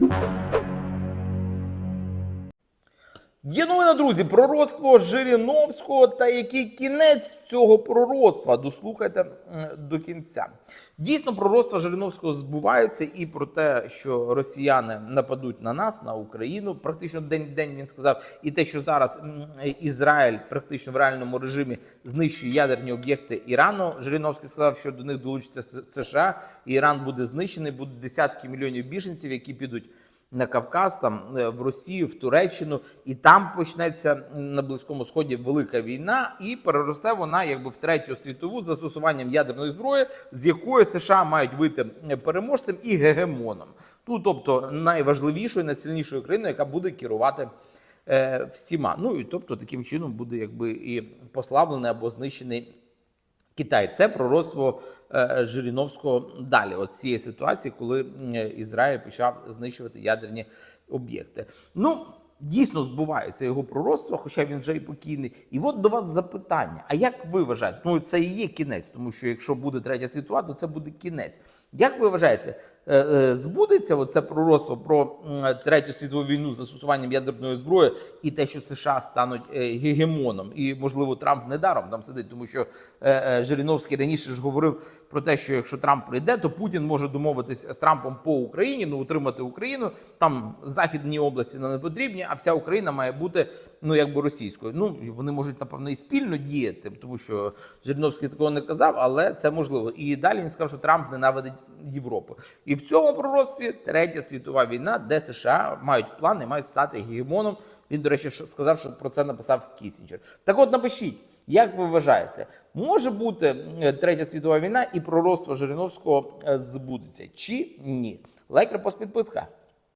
Música Є новина, друзі, пророцтво Жириновського та який кінець цього пророцтва. Дослухайте до кінця. Дійсно, пророцтво Жириновського збувається і про те, що росіяни нападуть на нас, на Україну. Практично день в день він сказав, і те, що зараз Ізраїль практично в реальному режимі знищує ядерні об'єкти Ірану. Жириновський сказав, що до них долучиться США, і Іран буде знищений, будуть десятки мільйонів біженців, які підуть на Кавказ, там е, в Росію, в Туреччину, і там почнеться на близькому сході велика війна, і переросте вона якби в третю світову застосуванням ядерної зброї, з якої США мають вийти е, переможцем і гегемоном. Ну тобто найважливішою, найсильнішою країною, яка буде керувати. е, Всіма, ну і тобто таким чином буде якби і послаблений або знищений Китай. Це пророцтво е, Жириновського далі. От цієї ситуації, коли Ізраїль почав знищувати ядерні об'єкти. Ну. Дійсно збувається його пророцтво, хоча він вже і покійний. І от до вас запитання: а як ви вважаєте? Ну це і є кінець, тому що якщо буде третя світова, то це буде кінець. Як ви вважаєте, е, е, збудеться оце пророцтво про третю світову війну з застосуванням ядерної зброї і те, що США стануть е, гегемоном, і можливо Трамп недаром там сидить, тому що Жириновський раніше ж говорив про те, що якщо Трамп прийде, то Путін може домовитись з Трампом по Україні, ну утримати Україну. Там західні області не потрібні, а вся Україна має бути ну якби російською. Ну вони можуть напевно і спільно діяти, тому що Жириновський такого не казав, але це можливо. І далі він сказав, що Трамп ненавидить Європу. І в цьому пророцтві третя світова війна, де США мають плани, мають стати гегемоном. Він, до речі, сказав, що про це написав Кісінджер. Так от напишіть, як ви вважаєте, може бути третя світова війна і пророцтво Жириновського е, збудеться чи ні? Лайк, репост, підписка.